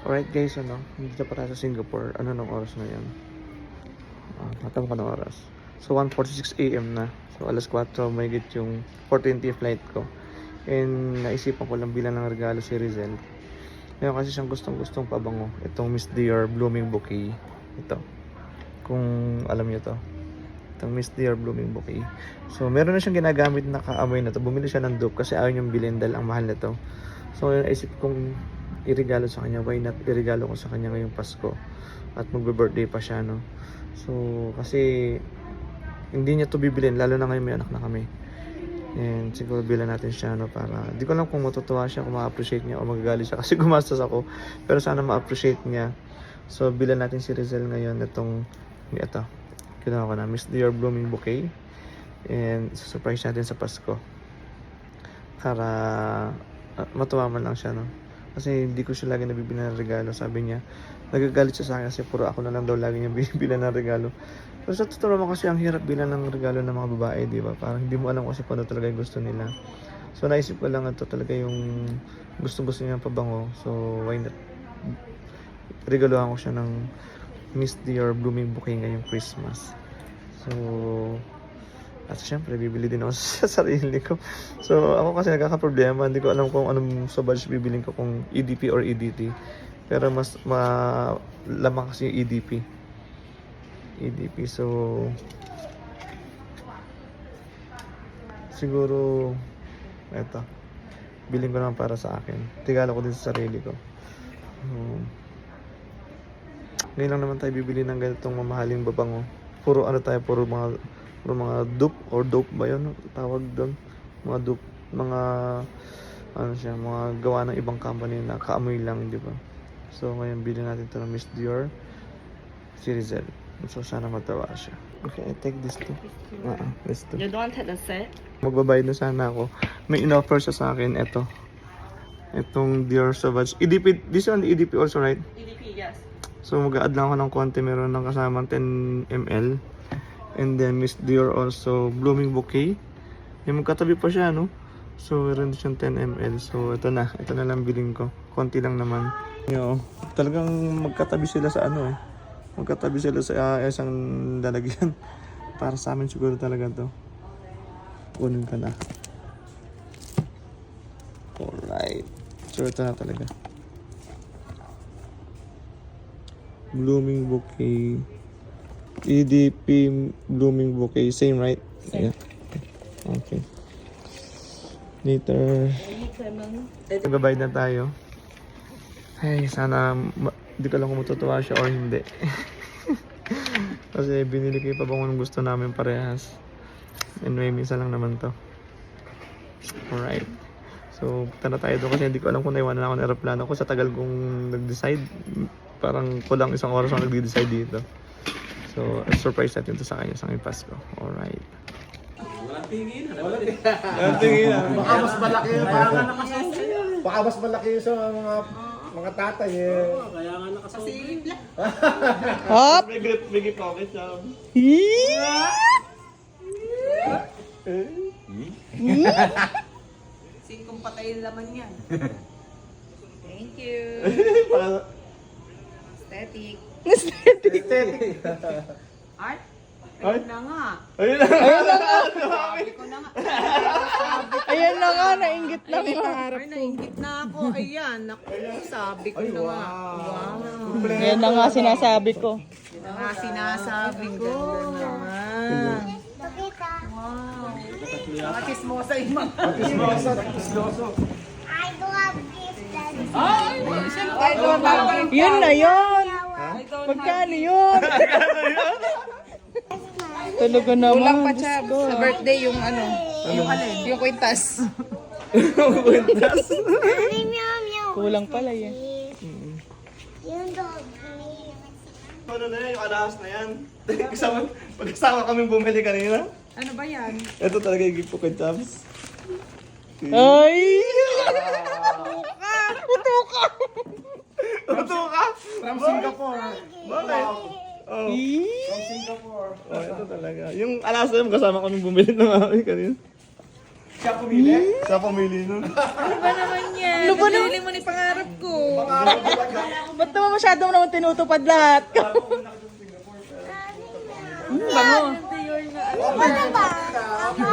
Alright guys, ano, dito pa tayo sa Singapore. Ano nung oras na yan? Ah, matama ko ng oras. So 1.46 a.m. na. So alas 4 may git yung 4.20 flight ko. And naisipan ko lang bilang ng regalo si Rizel. Ngayon kasi siyang gustong gustong pabango. Itong Miss Dior Blooming Bouquet. Ito. Kung alam niyo to. Itong Miss Dior Blooming Bouquet. So meron na siyang ginagamit na kaamoy na to. Bumili siya ng dupe kasi ayaw niyang bilhin dahil ang mahal na to. So naisip kong irigalo sa kanya. Why not irigalo ko sa kanya ngayong Pasko? At magbe-birthday pa siya, no? So, kasi hindi niya to bibilin, lalo na ngayon may anak na kami. And siguro bilan natin siya, no, para, di ko alam kung matutuwa siya, kung ma-appreciate niya o magagalit siya kasi gumastos ako. Pero sana ma-appreciate niya. So, bilan natin si Rizal ngayon itong, ito, kinuha ko na, Miss Dior Blooming Bouquet. And surprise natin sa Pasko. Para ah, matuwa man lang siya, no. Kasi hindi ko siya lagi nabibili ng regalo. Sabi niya, nagagalit siya sa akin kasi puro ako na lang daw lagi niya binibila ng regalo. Pero sa totoo naman kasi ang hirap bilan ng regalo ng mga babae, di ba? Parang hindi mo alam kasi kung ano talaga yung gusto nila. So naisip ko lang ito talaga yung gustong-gusto niya pabango. So why not? Regaluhan ko siya ng Miss Dior Blooming Bouquet ngayong Christmas. So, at syempre, bibili din ako sa sarili ko. So, ako kasi nagkaka-problema. Hindi ko alam kung anong sa budget bibiling ko, kung EDP or EDT. Pero mas ma lamang kasi yung EDP. EDP. So, siguro, eto. Biling ko naman para sa akin. Tigala ko din sa sarili ko. Um, ngayon lang naman tayo bibili ng ganitong mamahaling babango. Puro ano tayo, puro mga puro mga dupe or dope ba yun? Tawag doon. Mga dupe, mga ano siya, mga gawa ng ibang company na kaamoy lang, di ba? So ngayon bilhin natin ito ng Miss Dior si Rizel. So sana matawa siya. Okay, I take this too. Ah, uh this too. You don't take the set? Magbabayad na sana ako. May in-offer siya sa akin, ito. Itong Dior Sauvage. EDP, this one EDP also, right? EDP, yes. So mag-add lang ako ng konti, meron ng kasama 10 ml. And then Miss Dior also Blooming Bouquet. Yung magkatabi pa siya, no? So meron siyang 10 ml. So ito na, ito na lang bilhin ko. Konti lang naman. Yo, talagang magkatabi sila sa ano eh. Magkatabi sila sa ah, isang lalagyan. Para sa amin siguro talaga to. Kunin ka na. Alright. So ito na talaga. Blooming Bouquet. EDP Blooming Bouquet. Same, right? Yeah. Okay. Later. Magbabayad na tayo. Ay, sana ma- di ko lang kung matutuwa siya or hindi. Kasi binili ko yung pabango ng gusto namin parehas. Anyway, minsan lang naman to. Alright. So, punta na tayo doon kasi hindi ko alam kung naiwanan ako ng aeroplano ko sa tagal kong nag-decide. Parang kulang isang oras ako nag-decide dito. So, surprise natin to sa kanya sa aming Pasko. Alright. Walang tingin. Walang tingin. Baka mas malaki yung baka Baka mas malaki yung sa mga mga tatay eh. Hop! May grip, may grip pocket siya. Singkong patay laman yan. Thank you. Para, Aesthetic. Aesthetic. Art? Ay. Ayun na nga. ayun na. Sabi ko na nga. Ayan na nga, nainggit lang yung Ay, nainggit na ako. Ayan. Naku, sabi ko na nga. Wow. Ayan na nga sinasabi ko. Yun na nga sinasabi ko. naman. Wow. Mga chismosa yung mga. Kismoso, kismoso. I love gift daddy. I don't have Yun na yun! Magkano yun? Talaga naman. Kulang pa siya sa birthday yung ano. Yung alin? Yung kwintas. Meow. Kulang pala yan. Yung dog. Ano na yan, yung alahas na yan. Kasama, pagkasama kami bumili kanina. Ano ba yan? Ito talaga yung gift ko kay Chams. Ay! Ito ka? From Singapore. Bakit? Oh. From Singapore. oh, ito talaga. Yung alahas na kasama kami bumili ng amin kanina. Siya pumili. Sa pamili nun. Ano ba naman yan? Ano ba naman? mo ni pangarap ko. Baka talaga. Ba't naman masyado mo naman tinutupad lahat? Ano ba? Ako,